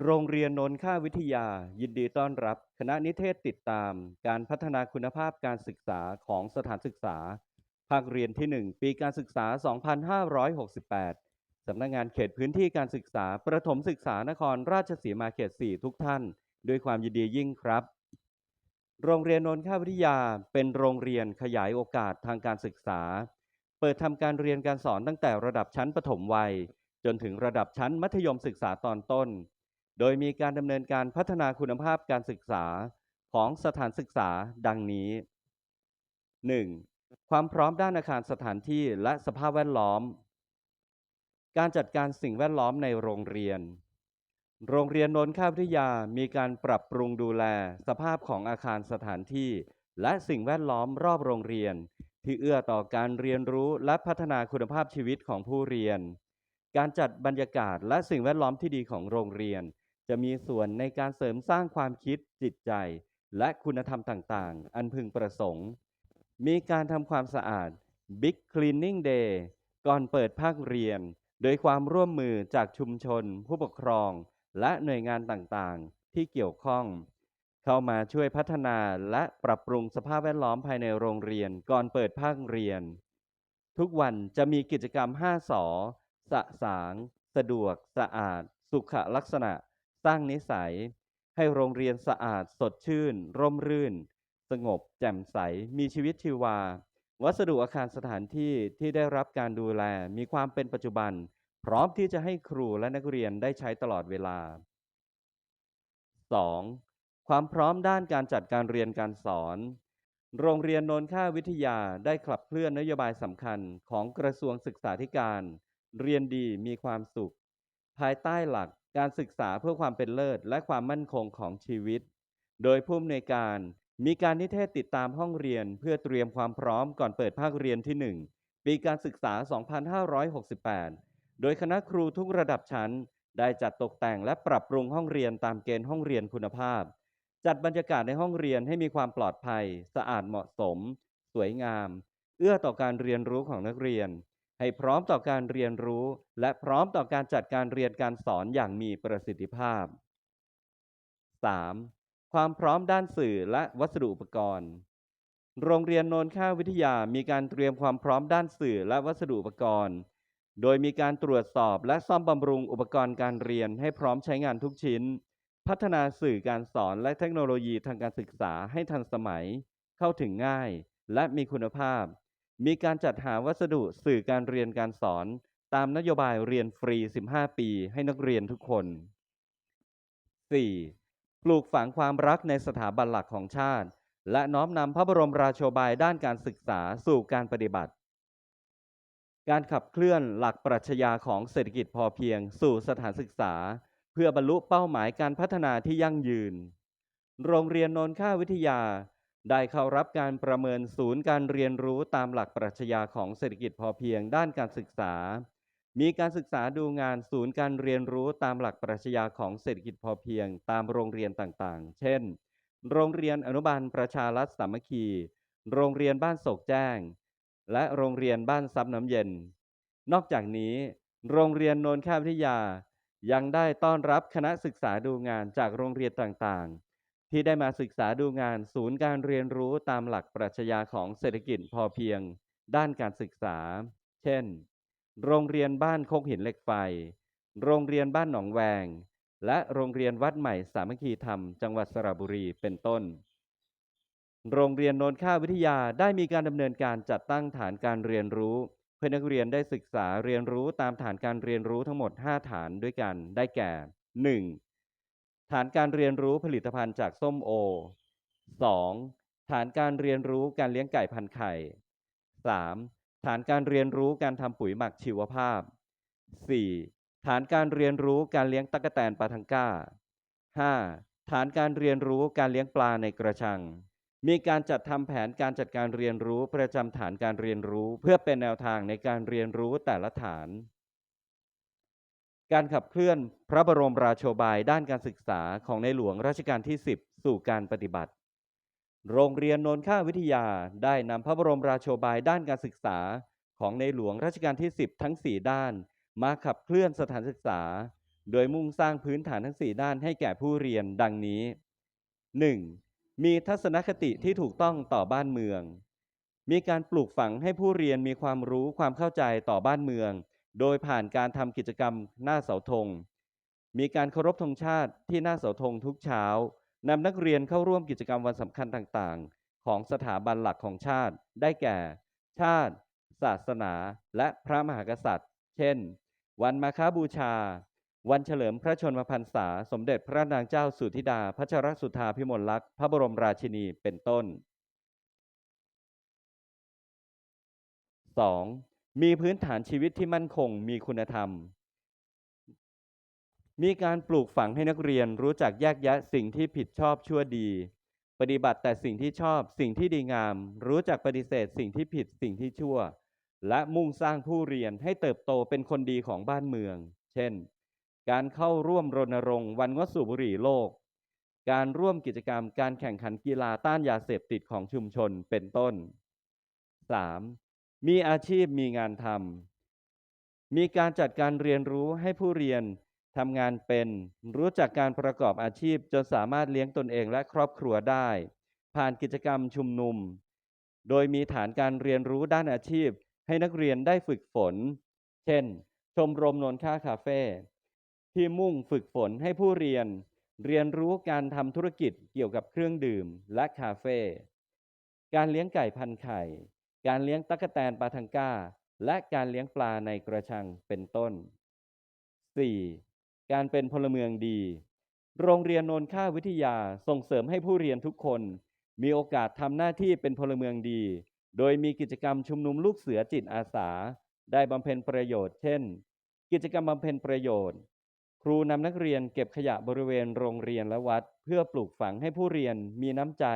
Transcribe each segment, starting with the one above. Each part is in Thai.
โรงเรียนนนท์ค่าวิทยา ยินดีต้อนรับ คณะนิเทศติดตาม การพัฒนาคุณภาพการศึกษาของสถานศึกษา ภาคเรียนที่ 1 ปีการศึกษา 2568 สำนักงานเขตพื้นที่การศึกษา ประถมศึกษานครราชสีมาเขต 4 ทุกท่าน ด้วยความยินดียิ่งครับ โรงเรียนนนท์ค่าวิทยาเป็นโรงเรียนขยายโอกาสทางการศึกษา เปิดทำการเรียนการสอนตั้งแต่ระดับชั้นประถมวัย จนถึงระดับชั้นมัธยมศึกษาตอนต้น โดยมีการดำเนินการพัฒนาคุณภาพการศึกษาของสถานศึกษาดังนี้ 1. ความพร้อมด้านอาคารสถานที่และสภาพแวดล้อม การจัดการสิ่งแวดล้อมในโรงเรียน โรงเรียนนนท์ค่าวิทยามีการปรับปรุงดูแลสภาพของอาคารสถานที่ และสิ่งแวดล้อมรอบโรงเรียน ที่เอื้อต่อการเรียนรู้และพัฒนาคุณภาพชีวิตของผู้เรียน การจัดบรรยากาศและสิ่งแวดล้อมที่ดีของโรงเรียน จะมีส่วนในการเสริมสร้างความคิดจิตใจ และคุณธรรมต่างๆ อันพึงประสงค์ มีการทำความสะอาด Big Cleaning Day ก่อนเปิดภาคเรียน โดยความร่วมมือจากชุมชน ผู้ปกครอง และหน่วยงานต่างๆ ที่เกี่ยวข้อง เข้ามาช่วยพัฒนาและปรับปรุงสภาพแวดล้อมภายในโรงเรียนก่อนเปิดภาคเรียน ทุกวันจะมีกิจกรรม 5สอสะสาง สะดวก สะอาด สุขลักษณะ สร้างนิสัย ให้โรงเรียนสะอาดสดชื่น ร่มรื่น สงบ แจ่มใส มีชีวิตชีวา วัสดุอาคารสถานที่ที่ได้รับการดูแลมีความเป็นปัจจุบัน พร้อมที่จะให้ครูและนักเรียนได้ใช้ตลอดเวลา 2. ความพร้อมด้านการจัดการเรียนการสอน โรงเรียนนนค่าวิทยาได้ขับเคลื่อนนโยบายสำคัญของกระทรวงศึกษาธิการ เรียนดีมีความสุข ภายใต้หลักการศึกษาเพื่อความเป็นเลิศ และความมั่นคงของชีวิต โดยผู้อำนวยการมีการนิเทศติดตามห้องเรียนเพื่อเตรียมความพร้อมก่อนเปิดภาคเรียนที่ 1 ปีการศึกษา 2568 โดยคณะครูทุกระดับชั้น ได้จัดตกแต่งและปรับปรุงห้องเรียนตามเกณฑ์ห้องเรียนคุณภาพ จัดบรรยากาศในห้องเรียนให้มีความปลอดภัย สะอาดเหมาะสม สวยงาม เอื้อต่อการเรียนรู้ของนักเรียน ให้พร้อมต่อการเรียนรู้ และพร้อมต่อการจัดการเรียนการสอนอย่างมีประสิทธิภาพ 3. ความพร้อมด้านสื่อและวัสดุอุปกรณ์ โรงเรียนโนนค่าวิทยามีการเตรียมความพร้อมด้านสื่อและวัสดุอุปกรณ์ โดยมีการตรวจสอบและซ่อมบำรุงอุปกรณ์การเรียนให้พร้อมใช้งานทุกชิ้น พัฒนาสื่อการสอนและเทคโนโลยีทางการศึกษาให้ทันสมัย เข้าถึงง่าย และมีคุณภาพ มีการจัดหาวัสดุสื่อการเรียนการสอน ตามนโยบายเรียนฟรี 15 ปีให้นักเรียนทุกคน 4. ปลูกฝังความรักในสถาบันหลักของชาติ และน้อมนำพระบรมราโชบายด้านการศึกษาสู่การปฏิบัติ การขับเคลื่อนหลักปรัชญาของเศรษฐกิจพอเพียงสู่สถานศึกษา เพื่อบรรลุเป้าหมายการพัฒนาที่ยั่งยืน โรงเรียนนนค่าวิทยา ได้เข้ารับการประเมินศูนย์การเรียนรู้ตามหลักปรัชญาของเศรษฐกิจพอเพียงด้านการศึกษา มีการศึกษาดูงานศูนย์การเรียนรู้ตามหลักปรัชญาของเศรษฐกิจพอเพียง ตามโรงเรียนต่างๆ เช่น โรงเรียนอนุบาลประชารัฐสามัคคี โรงเรียนบ้านโศกแจ้ง และโรงเรียนบ้านซับน้ำเย็น นอกจากนี้ โรงเรียนโนนแค่าวิทยา ยังได้ต้อนรับคณะศึกษาดูงานจากโรงเรียนต่างๆ ที่ได้มาศึกษาดูงานศูนย์การเรียนรู้ตามหลักปรัชญาของเศรษฐกิจพอเพียง ด้านการศึกษา เช่น โรงเรียนบ้านโคกหินเหล็กไฟ โรงเรียนบ้านหนองแวง และโรงเรียนวัดใหม่สามัคคีธรรม จังหวัดสระบุรีเป็นต้น โรงเรียนโนนค่าวิทยาได้มีการดำเนินการจัดตั้งฐานการเรียนรู้เพื่อนักเรียนได้ศึกษาเรียนรู้ตามฐานการเรียนรู้ทั้งหมด 5 ฐานด้วยกันได้แก่ 1. ฐานการเรียนรู้ผลิตภัณฑ์จากส้มโอ 2. ฐานการเรียนรู้การเลี้ยงไก่พันไข่ 3. ฐานการเรียนรู้การทำปุ๋ยหมักชีวภาพ 4. ฐานการเรียนรู้การเลี้ยงตั๊กแตนปลาทังก้า 5. ฐานการเรียนรู้การเลี้ยงปลาในกระชัง มีการจัดทำแผนการจัดการเรียนรู้ประจำฐานการเรียนรู้ เพื่อเป็นแนวทางในการเรียนรู้แต่ละฐาน การขับเคลื่อนพระบรมราโชบายด้านการศึกษาของในหลวงรัชกาลที่ 10 สู่การปฏิบัติ โรงเรียนโนนค่าวิทยาได้นำพระบรมราโชบายด้านการศึกษาของในหลวงรัชกาลที่ 10 ทั้ง 4 ด้าน มาขับเคลื่อนสถานศึกษา โดยมุ่งสร้างพื้นฐานทั้ง 4 ด้านให้แก่ผู้เรียนดังนี้ 1. มีทัศนคติที่ถูกต้องต่อบ้านเมือง มีการปลูกฝังให้ผู้เรียนมีความรู้ความเข้าใจต่อบ้านเมือง โดยผ่านการทำกิจกรรมหน้าเสาธง มีการเคารพธงชาติที่หน้าเสาธงทุกเช้านำนักเรียนเข้าร่วมกิจกรรมวันสำคัญต่างๆ ของสถาบันหลักของชาติ ได้แก่ ชาติ ศาสนา และพระมหากษัตริย์ เช่น วันมาฆบูชา วันเฉลิมพระชนมพรรษา สมเด็จพระนางเจ้าสุธิดาพัชรสุธาพิมลลักษณ์พระบรมราชินีเป็นต้น 2. มีพื้นฐานชีวิตที่มั่นคง มีคุณธรรม มีการปลูกฝังให้นักเรียนรู้จักแยกแยะสิ่งที่ผิดชอบชั่วดี ปฏิบัติแต่สิ่งที่ชอบ สิ่งที่ดีงาม รู้จักปฏิเสธ สิ่งที่ผิด สิ่งที่ชั่ว และมุ่งสร้างผู้เรียนให้เติบโตเป็นคนดีของบ้านเมือง เช่น การเข้าร่วมรณรงค์วันงดสูบบุหรี่โลก การร่วมกิจกรรมการแข่งขันกีฬาต้านยาเสพติดของชุมชนเป็นต้น 3. มีอาชีพมีงานทำมีการจัดการเรียนรู้ให้ผู้เรียนทำงานเป็น รู้จักการประกอบอาชีพจนสามารถเลี้ยงตนเองและครอบครัวได้ ผ่านกิจกรรมชุมนุม โดยมีฐานการเรียนรู้ด้านอาชีพ ให้นักเรียนได้ฝึกฝน เช่น ชมรมนนค่าคาเฟ่ที่มุ่งฝึกฝนให้ผู้เรียน เรียนรู้การทำธุรกิจเกี่ยวกับเครื่องดื่มและคาเฟ่ การเลี้ยงไก่พันไข่ การเลี้ยงตั๊กแตนปลาทังก้า และการเลี้ยงปลาในกระชังเป็นต้น 4. การเป็นพลเมืองดี โรงเรียนนนค่าวิทยาส่งเสริมให้ผู้เรียนทุกคน มีโอกาสทำหน้าที่เป็นพลเมืองดี โดยมีกิจกรรมชุมนุมลูกเสือจิตอาสา ได้บำเพ็ญประโยชน์ เช่น กิจกรรมบำเพ็ญประโยชน์ ครูนำนักเรียนเก็บขยะบริเวณโรงเรียนและวัด เพื่อปลูกฝังให้ผู้เรียนมีน้ำใจ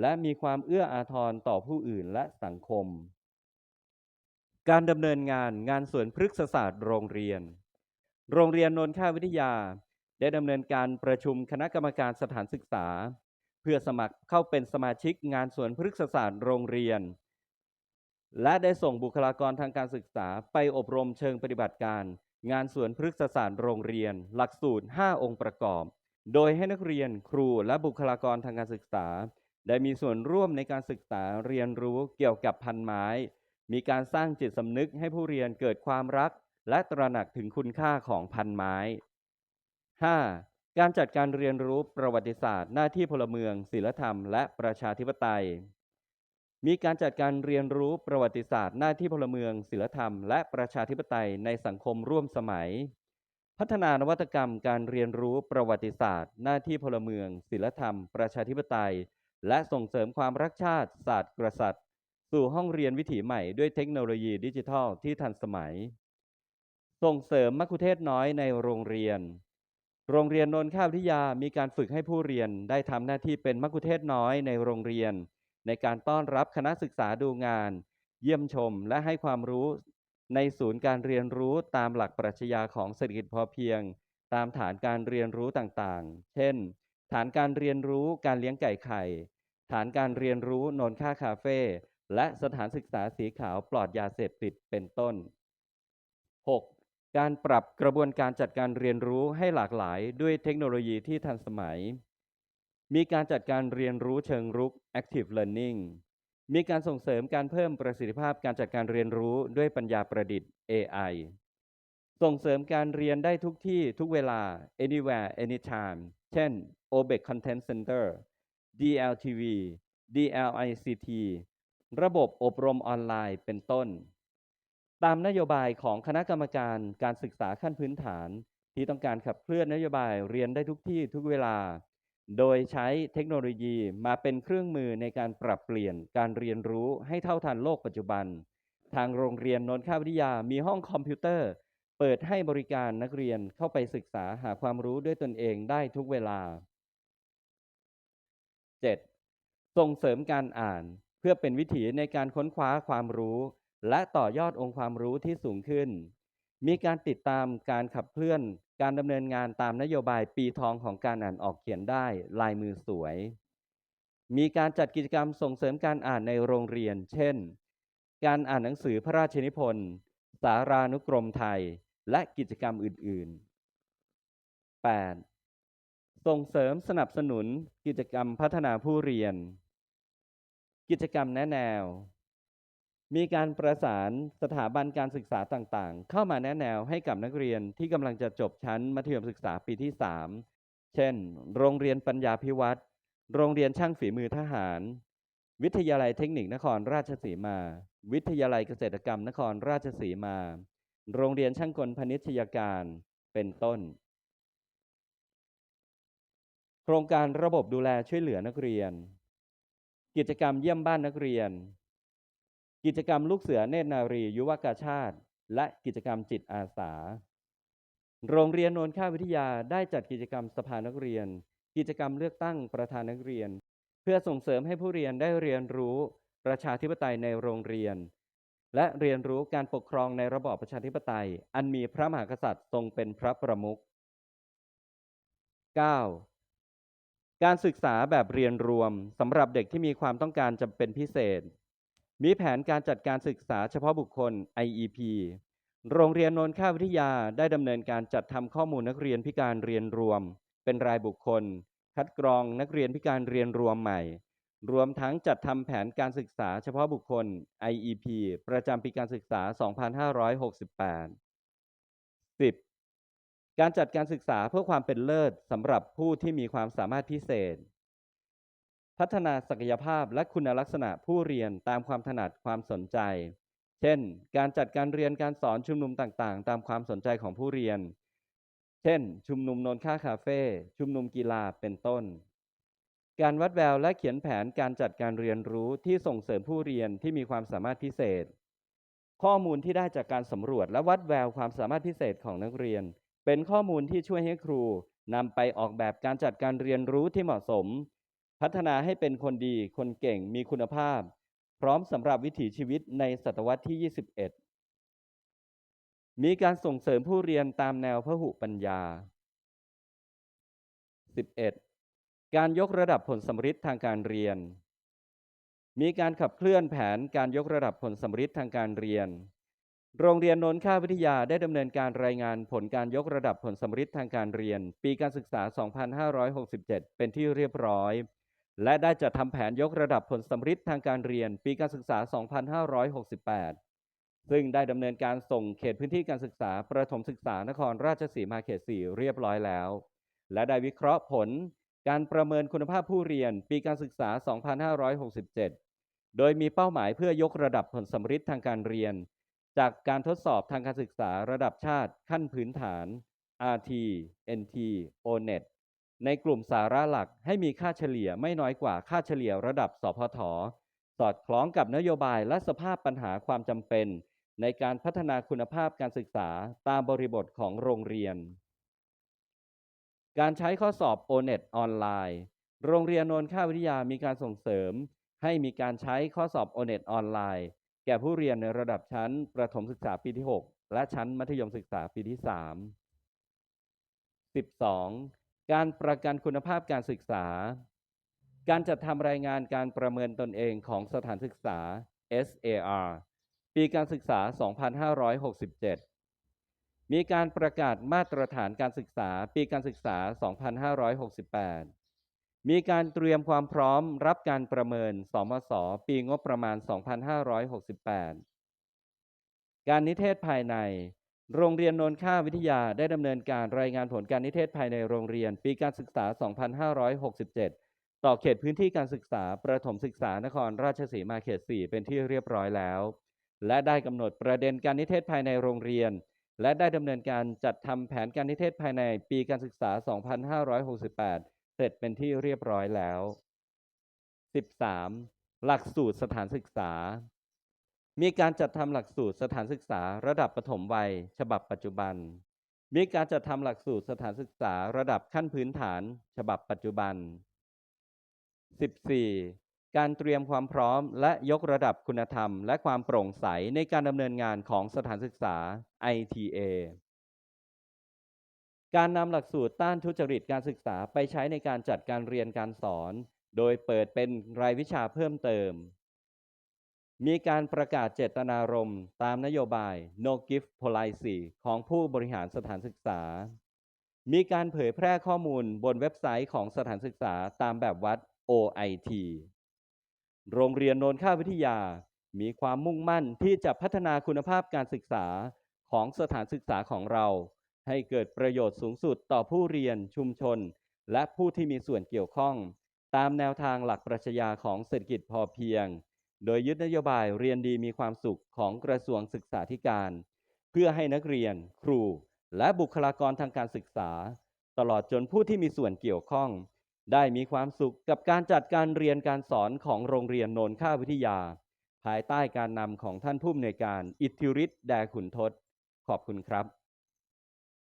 และมีความเอื้ออาทรต่อผู้อื่นและสังคม การดำเนินงานงานสวนพฤกษศาสตร์โรงเรียน โรงเรียนนนท์ค่าวิทยา ได้ดำเนินการประชุมคณะกรรมการสถานศึกษา เพื่อสมัครเข้าเป็นสมาชิกงานสวนพฤกษศาสตร์โรงเรียน และได้ส่งบุคลากรทางการศึกษาไปอบรมเชิงปฏิบัติการ งานสวนพฤกษศาสตร์โรงเรียน หลักสูตร 5 องค์ประกอบ โดยให้นักเรียนครูและบุคลากรทางการศึกษา ได้มีส่วนร่วมในการศึกษาเรียนรู้เกี่ยวกับพันไม้ มีการสร้างจิตสำนึกให้ผู้เรียนเกิดความรัก และตระหนักถึงคุณค่าของพันไม้ 5. การจัดการเรียนรู้ประวัติศาสตร์ หน้าที่พลเมืองศิลธรรม และประชาธิปไตย มีการจัดการเรียนรู้ประวัติศาสตร์ หน้าที่พลเมืองศิลธรรม และประชาธิปไตยในสังคมร่วมสมัย พัฒนานวัตกรรมการเรียนรู้ประวัติศาสตร์ หน้าที่พลเมืองศิลธรรม ประชาธิปไตย และส่งเสริมความรักชาติศาสตร์กษัตริย์ สู่ห้องเรียนวิถีใหม่ด้วยเทคโนโลยีดิจิทัลที่ทันสมัย ส่งเสริมมัคคุเทศก์น้อยในโรงเรียน โรงเรียนนนข้าวทิยามีการฝึกให้ผู้เรียนได้ทำหน้าที่เป็นมัคคุเทศก์น้อยในโรงเรียน ในการต้อนรับคณะศึกษาดูงาน เยี่ยมชมและให้ความรู้ในศูนย์การเรียนรู้ตามหลักปรัชญาของเศรษฐกิจพอเพียง ตามฐานการเรียนรู้ต่างๆ เช่น ฐานการเรียนรู้การเลี้ยงไก่ไข่ ฐานการเรียนรู้นนค่าคาเฟ่และสถานศึกษาสีขาวปลอดยาเสพติดเป็นต้น 6. การปรับกระบวนการจัดการเรียนรู้ให้หลากหลายด้วยเทคโนโลยีที่ทันสมัย มีการจัดการเรียนรู้เชิงรุก active learning มีการส่งเสริมการเพิ่มประสิทธิภาพการจัดการเรียนรู้ด้วยปัญญาประดิษฐ์ AI ส่งเสริมการเรียนได้ทุกที่ทุกเวลา anywhere anytime เช่น OBEC Content Center DLTV DLICT ระบบอบรมออนไลน์เป็นต้น ตามนโยบายของคณะกรรมการการศึกษาขั้นพื้นฐาน ที่ต้องการขับเคลื่อนนโยบายเรียนได้ทุกที่ทุกเวลา โดยใช้เทคโนโลยีมาเป็นเครื่องมือในการปรับเปลี่ยนการเรียนรู้ให้เท่าทันโลกปัจจุบัน ทางโรงเรียนนนท์ค่าวิทยามีห้องคอมพิวเตอร์ เปิดให้บริการนักเรียนเข้าไปศึกษาหาความรู้ด้วยตนเองได้ทุกเวลา 7. ส่งเสริมการอ่านเพื่อเป็นวิถีในการค้นคว้าความรู้ และต่อยอดองค์ความรู้ที่สูงขึ้น มีการติดตามการขับเคลื่อน การดำเนินงานตามนโยบายปีทองของการอ่านออกเขียนได้ ลายมือสวย มีการจัดกิจกรรมส่งเสริมการอ่านในโรงเรียน เช่น การอ่านหนังสือพระราชนิพนธ์ สารานุกรมไทย และกิจกรรมอื่น ๆ 8. ส่งเสริมสนับสนุนกิจกรรมพัฒนาผู้เรียน กิจกรรมแนะแนว มีการประสานสถาบันการศึกษาต่างๆ เข้ามาแนะแนวให้กับนักเรียนที่กำลังจะจบชั้นมัธยมศึกษาปีที่ 3 เช่น โรงเรียนปัญญาพิวัตรโรงเรียนช่างฝีมือทหาร วิทยาลัยเทคนิคนครราชสีมา วิทยาลัยเกษตรกรรมนครราชสีมา โรงเรียนช่างกลพนิชยการ เป็นต้น โครงการระบบดูแลช่วยเหลือนักเรียน กิจกรรมเยี่ยมบ้านนักเรียน กิจกรรมลูกเสือเนตรนารี ยุวกาชาติ และกิจกรรมจิตอาสา โรงเรียนโนนข้าวิทยาได้จัดกิจกรรมสภานักเรียน กิจกรรมเลือกตั้งประธานนักเรียน เพื่อส่งเสริมให้ผู้เรียนได้เรียนรู้ประชาธิปไตยในโรงเรียน และเรียนรู้การปกครองในระบอบประชาธิปไตย อันมีพระมหากษัตริย์ทรงเป็นพระประมุข 9. การศึกษาแบบเรียนรวมสำหรับเด็กที่มีความต้องการจำเป็นพิเศษ มีแผนการจัดการศึกษาเฉพาะบุคคล IEP โรงเรียนนนข้าวิทยาได้ดำเนินการจัดทำข้อมูลนักเรียนพิการเรียนรวม เป็นรายบุคคล คัดกรองนักเรียนพิการเรียนรวมใหม่ รวมทั้งจัดทำแผนการศึกษาเฉพาะบุคคล IEP ประจำปีการศึกษา 2568 10. การจัดการศึกษาเพื่อความเป็นเลิศสำหรับผู้ที่มีความสามารถพิเศษ พัฒนาศักยภาพและคุณลักษณะผู้เรียนตามความถนัดความสนใจ เช่น การจัดการเรียนการสอนชุมนุมต่างๆ ตามความสนใจของผู้เรียน เช่น ชุมนุมนนค่าคาเฟ่ชุมนุมกีฬาเป็นต้น การวัดแววและเขียนแผนการจัดการเรียนรู้ที่ส่งเสริมผู้เรียนที่มีความสามารถพิเศษ ข้อมูลที่ได้จากการสำรวจและวัดแววความสามารถพิเศษของนักเรียน เป็นข้อมูลที่ช่วยให้ครูนำไปออกแบบการจัดการเรียนรู้ที่เหมาะสม พัฒนาให้เป็นคนดี คนเก่ง มีคุณภาพ พร้อมสำหรับวิถีชีวิตในศตวรรษที่ 21 มีการส่งเสริมผู้เรียนตามแนวพหุปัญญา 11. การยกระดับผลสำฤทธิ์ทางการเรียน มีการขับเคลื่อนแผนการยกระดับผลสำฤทธิ์ทางการเรียน โรงเรียนโนนค่าวิทยาได้ดำเนินการรายงานผลการยกระดับผลสำฤทธิ์ทางการเรียน ปีการศึกษา 2567 เป็นที่เรียบร้อย และได้จัดทำแผนยกระดับผลสำฤทธิ์ทางการเรียน ปีการศึกษา 2568 ซึ่งได้ดำเนินการส่งเขตพื้นที่การศึกษา ประถมศึกษานครราชสีมาเขต 4 เรียบร้อยแล้ว และได้วิเคราะห์ผลการประเมินคุณภาพผู้เรียน ปีการศึกษา 2567 โดยมีเป้าหมายเพื่อยกระดับผลสำฤทธิ์ทางการเรียน จากการทดสอบทางการศึกษาระดับชาติขั้นพื้นฐาน RT NT ONET ในกลุ่มสาระหลักให้มีค่าเฉลี่ยไม่น้อยกว่าค่าเฉลี่ยระดับสพท สอดคล้องกับนโยบายและสภาพปัญหาความจำเป็น ในการพัฒนาคุณภาพการศึกษาตามบริบทของโรงเรียน การใช้ข้อสอบ ONET ออนไลน์ โรงเรียนนนค่าวิทยามีการส่งเสริม ให้มีการใช้ข้อสอบ ONET ออนไลน์ แก่ผู้เรียนในระดับชั้นประถมศึกษาปีที่ 6 และชั้นมัธยมศึกษาปีที่ 3 12. การประกันคุณภาพการศึกษา การจัดทำรายงานการประเมินตนเองของสถานศึกษา SAR ปีการศึกษา 2567 มีการประกาศมาตรฐานการศึกษา ปีการศึกษา 2568 มีการเตรียมความพร้อมรับการประเมินสมศปีงบประมาณ 2568 การนิเทศภายใน โรงเรียนโนนค่าวิทยาได้ดำเนินการรายงานผลการนิเทศภายในโรงเรียน ปีการศึกษา 2567 ต่อเขตพื้นที่การศึกษา ประถมศึกษานครราชสีมาเขต 4 เป็นที่เรียบร้อยแล้ว และได้กำหนดประเด็นการนิเทศภายในโรงเรียน และได้ดำเนินการจัดทำแผนการนิเทศภายในปีการศึกษา 2568 เสร็จเป็นที่เรียบร้อยแล้ว 13. หลักสูตรสถานศึกษา มีการจัดทำหลักสูตรสถานศึกษาระดับปฐมวัย ฉบับปัจจุบัน มีการจัดทำหลักสูตรสถานศึกษาระดับขั้นพื้นฐาน ฉบับปัจจุบัน 14. การเตรียมความพร้อมและยกระดับคุณธรรม และความโปร่งใสในการดำเนินงานของสถานศึกษา ITA การนำหลักสูตรต้านทุจริตการศึกษาไปใช้ในการจัดการเรียนการสอน โดยเปิดเป็นรายวิชาเพิ่มเติม มีการประกาศเจตนารมณ์ตามนโยบาย No Gift Policy ของผู้บริหารสถานศึกษา มีการเผยแพร่ข้อมูลบนเว็บไซต์ของสถานศึกษาตามแบบวัด OIT โรงเรียนโนนค่าวิทยา มีความมุ่งมั่นที่จะพัฒนาคุณภาพการศึกษาของสถานศึกษาของเรา ให้เกิดประโยชน์สูงสุดต่อผู้เรียนชุมชน และผู้ที่มีส่วนเกี่ยวข้อง ตามแนวทางหลักปรัชญาของเศรษฐกิจพอเพียง โดยยึดนโยบายเรียนดีมีความสุขของกระทรวงศึกษาธิการ เพื่อให้นักเรียน ครู และบุคลากรทางการศึกษา ตลอดจนผู้ที่มีส่วนเกี่ยวข้อง ได้มีความสุขกับการจัดการเรียนการสอนของโรงเรียนโนนค่าวิทยา ภายใต้การนำของท่านผู้อำนวยการ อิทธิฤทธิ์แดขุนทศขอบคุณครับ